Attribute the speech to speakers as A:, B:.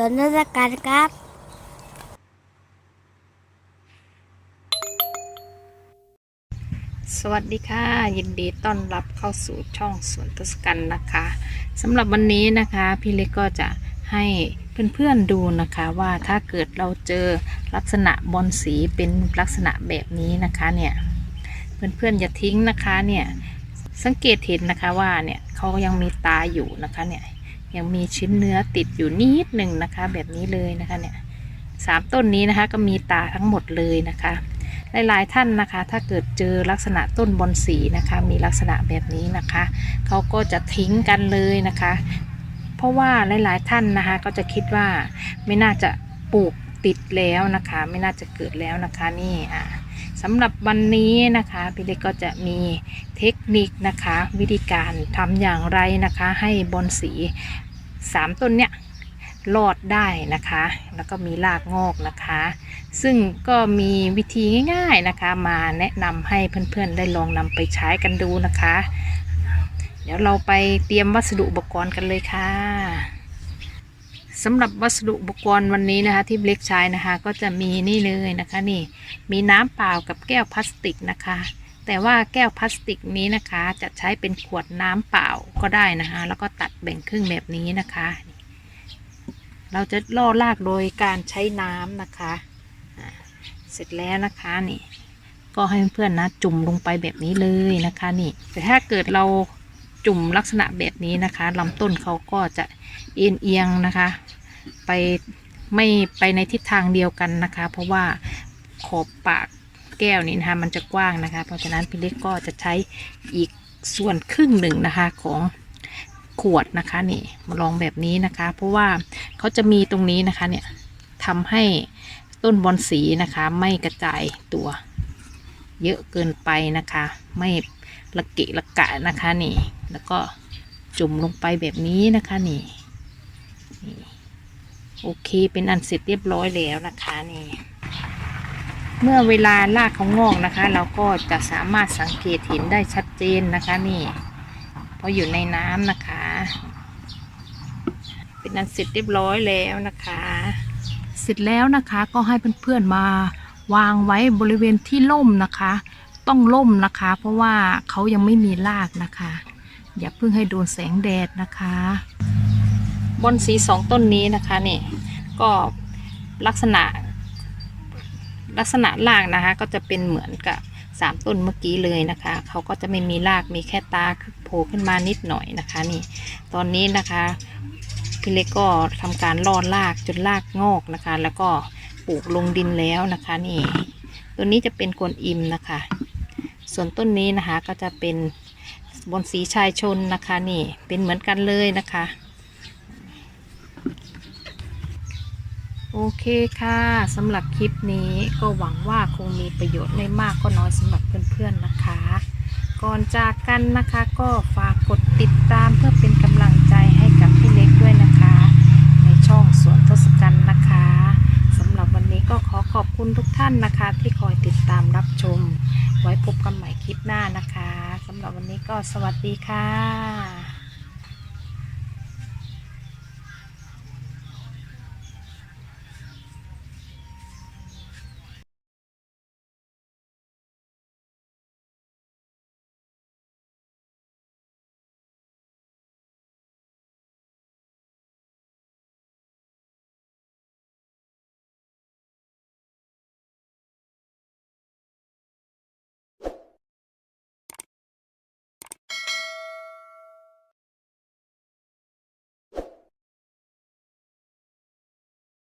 A: สวนทศกัณฐ์ครับ
B: สวัสดีค่ะ ยินดีต้อนรับเข้าสู่ช่องสวนทศกัณฐ์นะคะสำหรับวันนี้นะคะ พี่เล็กก็จะให้เพื่อนๆดูนะคะว่าถ้าเกิดเราเจอลักษณะบอลสีเป็นลักษณะแบบนี้นะคะเนี่ยเพื่อนๆอย่าทิ้งนะคะเนี่ยสังเกตเห็นนะคะว่าเนี่ยเขายังมีตาอยู่นะคะเนี่ย ยังมีชิ้นเนื้อติดอยู่นิดหนึ่งนะคะ แบบนี้เลยนะคะเนี่ยสามต้นนี้นะคะก็มีตาทั้งหมดเลยนะคะ หลายๆท่านนะคะ ถ้าเกิดเจอลักษณะต้นบอนสีนะคะ มีลักษณะแบบนี้นะคะเขาก็จะทิ้งกันเลยนะคะ เพราะว่าหลายๆท่านนะคะ ก็จะคิดว่าไม่น่าจะปลูกติดแล้วนะคะ ไม่น่าจะเกิดแล้วนะคะนี่อะสำหรับวันนี้นะคะพี่เล็กก็จะมีเทคนิคนะคะ วิธีการทำอย่างไรนะคะ ให้บอนสี สามต้นเนี้ยรอดได้นะคะ แล้วก็มีรากงอกนะคะ ซึ่งก็มีวิธีง่ายๆนะคะ มาแนะนำให้เพื่อนๆได้ลองนำไปใช้กันดูนะคะ เดี๋ยวเราไปเตรียมวัสดุอุปกรณ์กันเลยค่ะสำหรับวัสดุอุปกรณ์วันนี้นะคะ ที่เล็กใช้นะคะ ก็จะมีนี่เลยนะคะนี่มีน้ำเปล่ากับแก้วพลาสติกนะคะ แต่ว่าแก้วพลาสติกนี้นะคะ จะใช้เป็นขวดน้ำเปล่าก็ได้นะคะ แล้วก็ตัดแบ่งครึ่งแบบนี้นะคะ เราจะล่อรากโดยการใช้น้ำนะคะ เสร็จแล้วนะคะนี่ ก็ให้เพื่อนๆนะจุ่มลงไปแบบนี้เลยนะคะนี่ แต่ถ้าเกิดเราจุ่มลักษณะแบบนี้นะคะลำต้นเขาก็จะเอียงเอียงๆนะคะ ไปไม่ไปในทิศทางเดียวกันนะคะ เพราะว่าขอบปาก แก้วนี้นะคะมันจะกว้างนะคะ เพราะฉะนั้นพี่เล็กก็จะใช้อีกส่วนครึ่งหนึ่งนะคะของขวดนะคะนี่มาลองแบบนี้นะคะ เพราะว่าเขาจะมีตรงนี้นะคะเนี่ยทำให้ต้นบอนสีนะคะไม่กระจายตัว เยอะเกินไปนะคะ ไม่ละเกะละกะนะคะนี่ แล้วก็จุ่มลงไปแบบนี้นะคะนี่นี่โอเคเป็นอันเสร็จเรียบร้อยแล้วนะคะนี่ เมื่อเวลารากเขางอกนะคะ เราก็จะสามารถสังเกตเห็นได้ชัดเจนนะคะนี่เพราะอยู่ในน้ำนะคะ เป็นอันเสร็จเรียบร้อยแล้วนะคะ เสร็จแล้วนะคะก็ให้เพื่อนๆมาวางไว้บริเวณที่ล่มนะคะ ต้องล่มนะคะ เพราะว่าเขายังไม่มีรากนะคะ อย่าเพิ่งให้โดนแสงแดดนะคะ บอนสีสองต้นนี้นะคะนี่ก็ลักษณะ ลักษณะรากนะคะ ก็จะเป็นเหมือนกับสามต้นเมื่อกี้เลยนะคะเขาก็จะไม่มีรากมีแค่ตาโผล่ขึ้นมานิดหน่อยนะคะนี่ ตอนนี้นะคะพี่เล็กก็ทำการลอดรากจนรากงอกนะคะ แล้วก็ปลูกลงดินแล้วนะคะนี่ตัวนี้จะเป็นกวนอิมนะคะ ส่วนต้นนี้นะคะก็จะเป็นบนสีชายชนนะคะนี่เป็นเหมือนกันเลยนะคะ โอเคค่ะสำหรับคลิปนี้ก็หวังว่าคงมีประโยชน์ไม่มากก็น้อยสำหรับเพื่อนๆนะคะ ก่อนจากกันนะคะก็ฝากกดติดตามเพื่อเป็นกำลังใจให้กับพี่เล็กด้วยนะคะ ในช่องสวนทศกัณฐ์นะคะสำหรับวันนี้ก็ขอขอบคุณทุกท่านนะคะ ที่คอยติดตามรับชม ไว้พบกันใหม่คลิปหน้านะคะสำหรับวันนี้ก็สวัสดีค่ะ